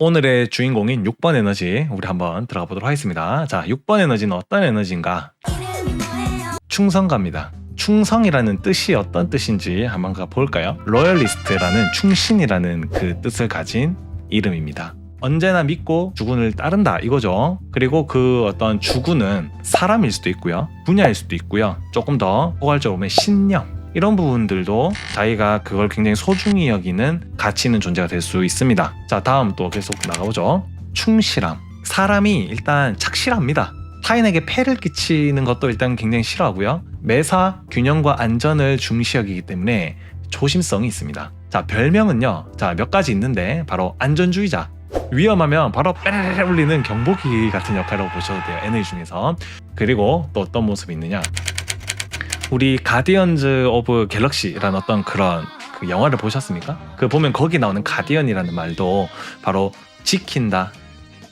오늘의 주인공인 6번 에너지 우리 한번 들어가 보도록 하겠습니다. 자, 6번 에너지는 어떤 에너지인가? 충성가입니다. 충성이라는 뜻이 어떤 뜻인지 한번 가 볼까요? 로열리스트라는 충신이라는 그 뜻을 가진 이름입니다. 언제나 믿고 주군을 따른다 이거죠. 그리고 그 어떤 주군은 사람일 수도 있고요. 분야일 수도 있고요. 조금 더 포괄적으로 보면 신념 이런 부분들도 자기가 그걸 굉장히 소중히 여기는 가치 있는 존재가 될 수 있습니다. 자, 다음 또 계속 나가보죠. 충실함. 사람이 일단 착실합니다. 타인에게 폐를 끼치는 것도 일단 굉장히 싫어하고요. 매사 균형과 안전을 중시 여기기 때문에 조심성이 있습니다. 자, 별명은요. 자, 몇 가지 있는데 바로 안전주의자. 위험하면 바로 빼르르 울리는 경보기 같은 역할이라고 보셔도 돼요. 에너지 중에서. 그리고 또 어떤 모습이 있느냐. 우리 가디언즈 오브 갤럭시라는 어떤 그런 그 영화를 보셨습니까? 그 보면 거기 나오는 가디언이라는 말도 바로 지킨다.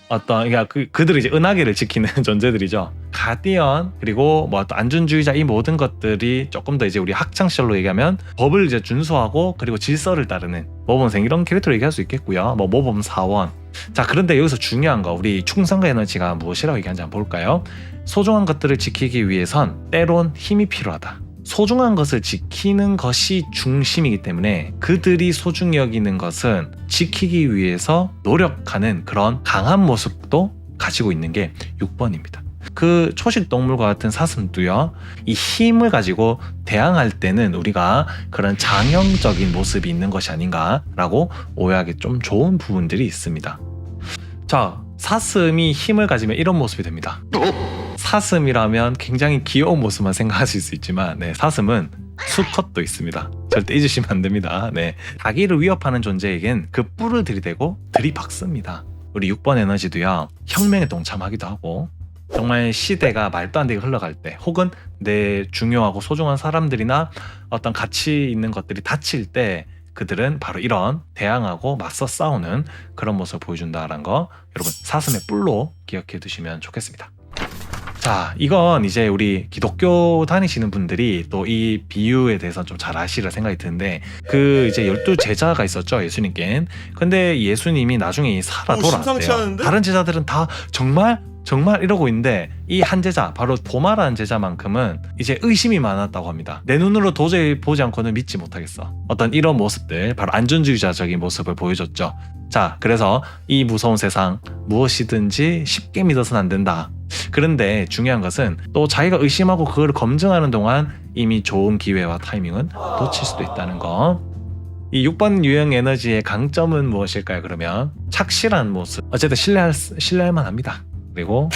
어떤 그러니까 그 그들이 이제 은하계를 지키는 존재들이죠. 가디언 그리고 뭐 안전주의자 이 모든 것들이 조금 더 이제 우리 학창 시절로 얘기하면 법을 이제 준수하고 그리고 질서를 따르는 모범생 이런 캐릭터로 얘기할 수 있겠고요. 뭐 모범 사원. 자 그런데 여기서 중요한 거 우리 충성과 에너지가 무엇이라고 얘기하는지 한번 볼까요? 소중한 것들을 지키기 위해선 때론 힘이 필요하다. 소중한 것을 지키는 것이 중심이기 때문에 그들이 소중히 여기는 것은 지키기 위해서 노력하는 그런 강한 모습도 가지고 있는 게 6번입니다. 그 초식 동물과 같은 사슴도요, 이 힘을 가지고 대항할 때는 우리가 그런 장형적인 모습이 있는 것이 아닌가라고 오해하기 좀 좋은 부분들이 있습니다. 자, 사슴이 힘을 가지면 이런 모습이 됩니다. 사슴이라면 굉장히 귀여운 모습만 생각하실 수 있지만 네, 사슴은 수컷도 있습니다. 절대 잊으시면 안 됩니다. 네, 자기를 위협하는 존재에겐 그 뿔을 들이대고 들이박습니다. 우리 6번 에너지도요. 혁명에 동참하기도 하고 정말 시대가 말도 안 되게 흘러갈 때 혹은 내 중요하고 소중한 사람들이나 어떤 가치 있는 것들이 다칠 때 그들은 바로 이런 대항하고 맞서 싸우는 그런 모습을 보여준다라는 거 여러분 사슴의 뿔로 기억해 두시면 좋겠습니다. 자, 이건 이제 우리 기독교 다니시는 분들이 또 이 비유에 대해서 좀 잘 아시리라 생각이 드는데 그 이제 열두 제자가 있었죠 예수님께. 근데 예수님이 나중에 살아 오, 심상치 돌아왔대요. 않은데? 다른 제자들은 다 정말 정말 이러고 있는데 이 한 제자 바로 도마라는 제자만큼은 이제 의심이 많았다고 합니다. 내 눈으로 도저히 보지 않고는 믿지 못하겠어. 어떤 이런 모습들 바로 안전주의자적인 모습을 보여줬죠. 자, 그래서 이 무서운 세상 무엇이든지 쉽게 믿어서는 안 된다. 그런데 중요한 것은 또 자기가 의심하고 그걸 검증하는 동안 이미 좋은 기회와 타이밍은 놓칠 수도 있다는 거. 이 6번 유형 에너지의 강점은 무엇일까요? 그러면 착실한 모습. 어쨌든 신뢰할 수- 신뢰할 만합니다. 그리고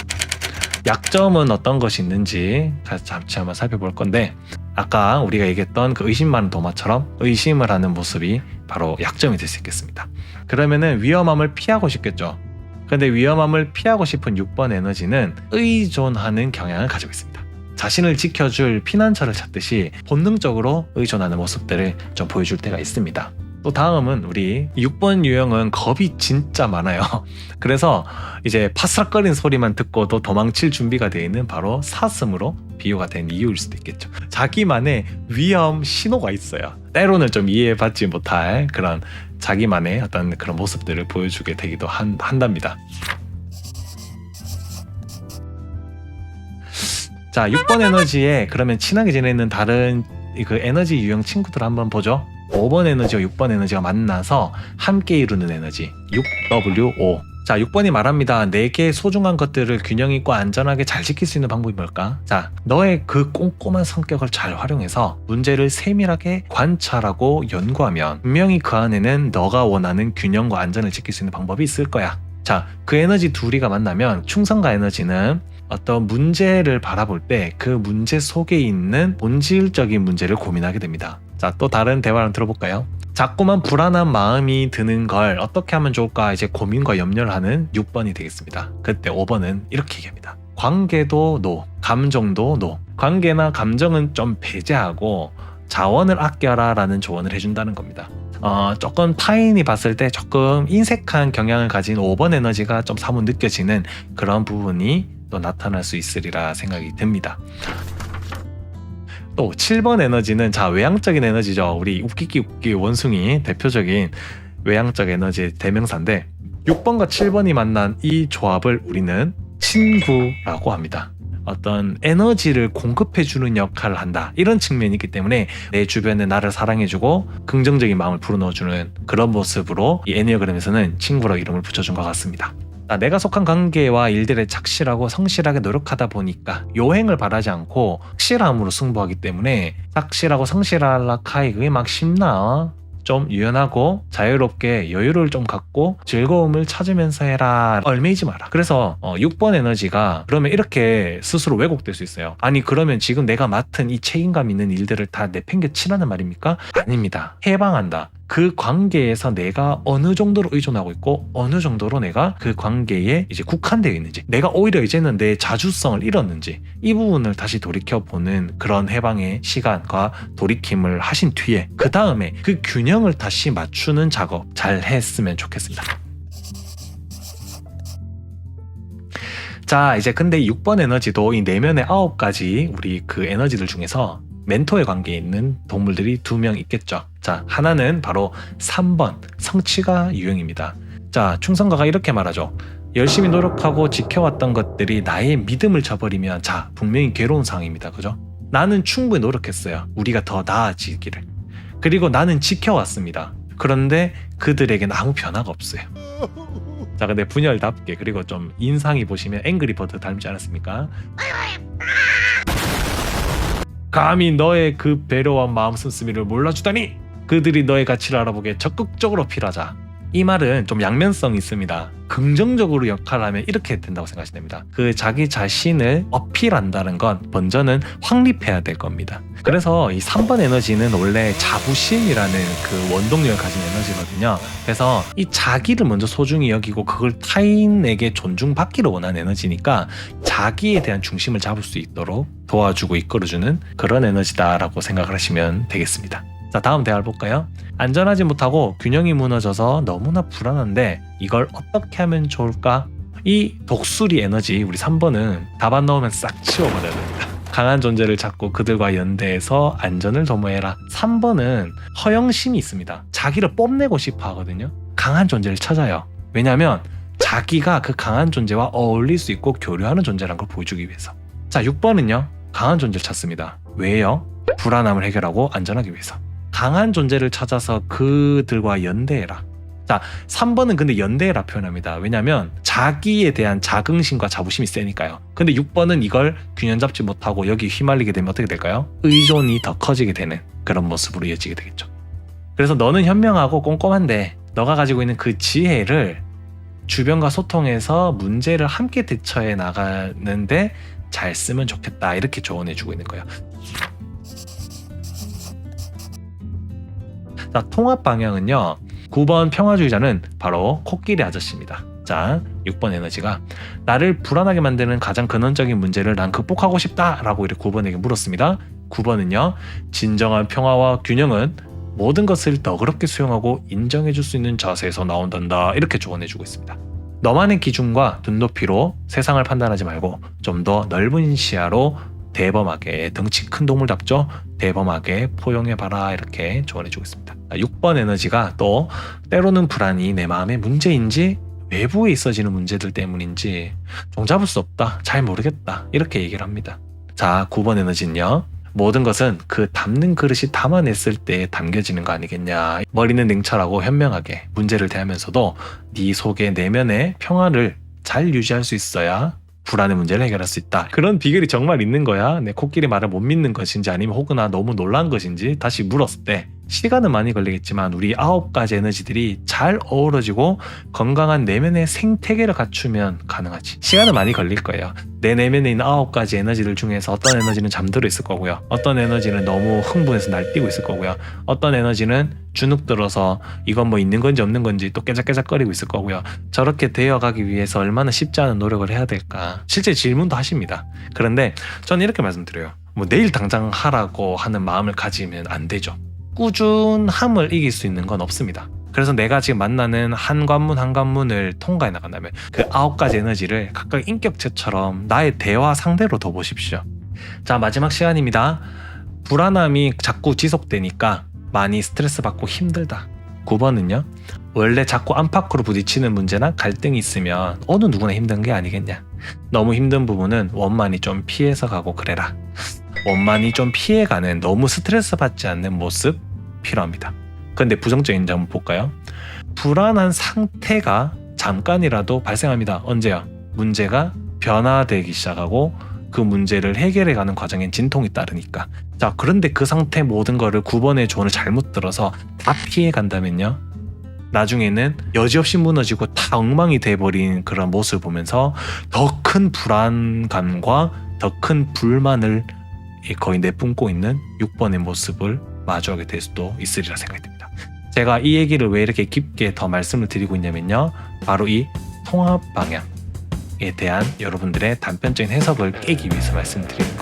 약점은 어떤 것이 있는지 잠시 한번 살펴볼 건데 아까 우리가 얘기했던 그 의심 많은 도마처럼 의심을 하는 모습이 바로 약점이 될 수 있겠습니다. 그러면은 위험함을 피하고 싶겠죠. 근데 위험함을 피하고 싶은 6번 에너지는 의존하는 경향을 가지고 있습니다. 자신을 지켜줄 피난처를 찾듯이 본능적으로 의존하는 모습들을 좀 보여줄 때가 있습니다. 또 다음은 우리 6번 유형은 겁이 진짜 많아요. 그래서 이제 파삭거리는 소리만 듣고도 도망칠 준비가 되어 있는 바로 사슴으로 비유가 된 이유일 수도 있겠죠. 자기만의 위험 신호가 있어요. 때로는 좀 이해받지 못할 그런 자기만의 어떤 그런 모습들을 보여주게 되기도 한, 한답니다. 자, 6번 에너지에 그러면 친하게 지내는 다른 이그 에너지 유형 친구들 한번 보죠. 5번 에너지와 6번 에너지가 만나서 함께 이루는 에너지 6W5 자 6번이 말합니다. 내게 소중한 것들을 균형 있고 안전하게 잘 지킬 수 있는 방법이 뭘까? 자 너의 그 꼼꼼한 성격을 잘 활용해서 문제를 세밀하게 관찰하고 연구하면 분명히 그 안에는 너가 원하는 균형과 안전을 지킬 수 있는 방법이 있을 거야. 자 그 에너지 둘이가 만나면 충성과 에너지는 어떤 문제를 바라볼 때 그 문제 속에 있는 본질적인 문제를 고민하게 됩니다. 자, 또 다른 대화를 들어볼까요? 자꾸만 불안한 마음이 드는 걸 어떻게 하면 좋을까 이제 고민과 염려를 하는 6번이 되겠습니다. 그때 5번은 이렇게 얘기합니다. 관계도 노, 감정도 노. 관계나 감정은 좀 배제하고 자원을 아껴라 라는 조언을 해준다는 겁니다. 어, 조금 타인이 봤을 때 조금 인색한 경향을 가진 5번 에너지가 좀 사뭇 느껴지는 그런 부분이 또 나타날 수 있으리라 생각이 듭니다. 또 7번 에너지는 자 외향적인 에너지죠. 우리 웃기기 웃기 원숭이 대표적인 외향적 에너지의 대명사인데 6번과 7번이 만난 이 조합을 우리는 친구라고 합니다. 어떤 에너지를 공급해주는 역할을 한다. 이런 측면이 있기 때문에 내 주변에 나를 사랑해주고 긍정적인 마음을 불어넣어주는 그런 모습으로 이 애니어그램에서는 친구라고 이름을 붙여준 것 같습니다. 아, 내가 속한 관계와 일들에 착실하고 성실하게 노력하다 보니까 요행을 바라지 않고 확실함으로 승부하기 때문에 착실하고 성실할라 카이 그게 막 쉽나? 좀 유연하고 자유롭게 여유를 좀 갖고 즐거움을 찾으면서 해라. 얼매이지 마라. 그래서 어, 6번 에너지가 그러면 이렇게 스스로 왜곡될 수 있어요. 아니 그러면 지금 내가 맡은 이 책임감 있는 일들을 다 내팽개치라는 말입니까? 아닙니다. 해방한다 그 관계에서 내가 어느 정도로 의존하고 있고 어느 정도로 내가 그 관계에 이제 국한되어 있는지 내가 오히려 이제는 내 자주성을 잃었는지 이 부분을 다시 돌이켜 보는 그런 해방의 시간과 돌이킴을 하신 뒤에 그 다음에 그 균형을 다시 맞추는 작업 잘 했으면 좋겠습니다. 자 이제 근데 6번 에너지도 이 내면의 9가지 우리 그 에너지들 중에서 멘토의 관계에 있는 동물들이 두 명 있겠죠. 자, 하나는 바로 3번 성취가 유형입니다. 자, 충성가가 이렇게 말하죠. 열심히 노력하고 지켜왔던 것들이 나의 믿음을 저버리면 자, 분명히 괴로운 상황입니다. 그죠? 나는 충분히 노력했어요. 우리가 더 나아지기를. 그리고 나는 지켜왔습니다. 그런데 그들에게는 아무 변화가 없어요. 자, 근데 분열답게 그리고 좀 인상이 보시면 앵그리버드 닮지 않았습니까? 감히 너의 그 배려와 마음 씀씀이를 몰라주다니. 그들이 너의 가치를 알아보게 적극적으로 필하자 이 말은 좀 양면성이 있습니다. 긍정적으로 역할을 하면 이렇게 된다고 생각하시면 됩니다. 그 자기 자신을 어필한다는 건 먼저는 확립해야 될 겁니다. 그래서 이 3번 에너지는 원래 자부심이라는 그 원동력을 가진 에너지거든요. 그래서 이 자기를 먼저 소중히 여기고 그걸 타인에게 존중받기를 원하는 에너지니까 자기에 대한 중심을 잡을 수 있도록 도와주고 이끌어주는 그런 에너지다라고 생각을 하시면 되겠습니다. 자, 다음 대화를 볼까요? 안전하지 못하고 균형이 무너져서 너무나 불안한데 이걸 어떻게 하면 좋을까? 이 독수리 에너지 우리 3번은 답안 넣으면 싹 치워버려야 됩니다. 강한 존재를 찾고 그들과 연대해서 안전을 도모해라. 3번은 허영심이 있습니다. 자기를 뽐내고 싶어 하거든요. 강한 존재를 찾아요. 왜냐하면 자기가 그 강한 존재와 어울릴 수 있고 교류하는 존재라는 걸 보여주기 위해서. 자, 6번은요. 강한 존재를 찾습니다. 왜요? 불안함을 해결하고 안전하기 위해서. 강한 존재를 찾아서 그들과 연대해라. 자, 3번은 근데 연대해라 표현합니다. 왜냐면 자기에 대한 자긍심과 자부심이 세니까요. 근데 6번은 이걸 균형 잡지 못하고 여기 휘말리게 되면 어떻게 될까요? 의존이 더 커지게 되는 그런 모습으로 이어지게 되겠죠. 그래서 너는 현명하고 꼼꼼한데 너가 가지고 있는 그 지혜를 주변과 소통해서 문제를 함께 대처해 나가는데 잘 쓰면 좋겠다. 이렇게 조언해 주고 있는 거예요. 자, 통합 방향은요. 9번 평화주의자는 바로 코끼리 아저씨입니다. 자, 6번 에너지가 나를 불안하게 만드는 가장 근원적인 문제를 난 극복하고 싶다라고 이렇게 9번에게 물었습니다. 9번은요. 진정한 평화와 균형은 모든 것을 너그럽게 수용하고 인정해 줄 수 있는 자세에서 나온단다. 이렇게 조언해 주고 있습니다. 너만의 기준과 눈높이로 세상을 판단하지 말고 좀 더 넓은 시야로 대범하게 덩치 큰 동물답죠? 대범하게 포용해 봐라 이렇게 조언해 주고 있습니다. 6번 에너지가 또 때로는 불안이 내 마음의 문제인지 외부에 있어지는 문제들 때문인지 종잡을 수 없다. 잘 모르겠다. 이렇게 얘기를 합니다. 자, 9번 에너지는요. 모든 것은 그 담는 그릇이 담아냈을 때 담겨지는 거 아니겠냐. 머리는 냉철하고 현명하게 문제를 대하면서도 네 속의 내면의 평화를 잘 유지할 수 있어야 불안의 문제를 해결할 수 있다. 그런 비결이 정말 있는 거야. 내 코끼리 말을 못 믿는 것인지 아니면 혹은 너무 놀란 것인지 다시 물었을 때 시간은 많이 걸리겠지만 우리 아홉 가지 에너지들이 잘 어우러지고 건강한 내면의 생태계를 갖추면 가능하지. 시간은 많이 걸릴 거예요. 내 내면에 있는 아홉 가지 에너지들 중에서 어떤 에너지는 잠들어 있을 거고요. 어떤 에너지는 너무 흥분해서 날뛰고 있을 거고요. 어떤 에너지는 주눅 들어서 이건 뭐 있는 건지 없는 건지 또 깨작깨작거리고 있을 거고요. 저렇게 되어가기 위해서 얼마나 쉽지 않은 노력을 해야 될까. 실제 질문도 하십니다. 그런데 저는 이렇게 말씀드려요. 뭐 내일 당장 하라고 하는 마음을 가지면 안 되죠. 꾸준함을 이길 수 있는 건 없습니다. 그래서 내가 지금 만나는 한 관문 한 관문을 통과해 나간다면 그 아홉 가지 에너지를 각각 인격체처럼 나의 대화 상대로 둬 보십시오. 자, 마지막 시간입니다. 불안함이 자꾸 지속되니까 많이 스트레스 받고 힘들다. 9번은요. 원래 자꾸 안팎으로 부딪히는 문제나 갈등이 있으면 어느 누구나 힘든 게 아니겠냐. 너무 힘든 부분은 원만히 좀 피해서 가고 그래라. 원만히 좀 피해가는 너무 스트레스 받지 않는 모습 필요합니다. 근데 부정적인 점 볼까요? 불안한 상태가 잠깐이라도 발생합니다. 언제요? 문제가 변화되기 시작하고 그 문제를 해결해 가는 과정엔 진통이 따르니까. 자, 그런데 그 상태 모든 거를 9번의 조언을 잘못 들어서 다 피해 간다면요. 나중에는 여지없이 무너지고 다 엉망이 돼버린 그런 모습을 보면서 더 큰 불안감과 더 큰 불만을 거의 내뿜고 있는 6번의 모습을 마주하게 될 수도 있으리라 생각이 듭니다. 제가 이 얘기를 왜 이렇게 깊게 더 말씀을 드리고 있냐면요. 바로 이 통합 방향에 대한 여러분들의 단편적인 해석을 깨기 위해서 말씀드리는.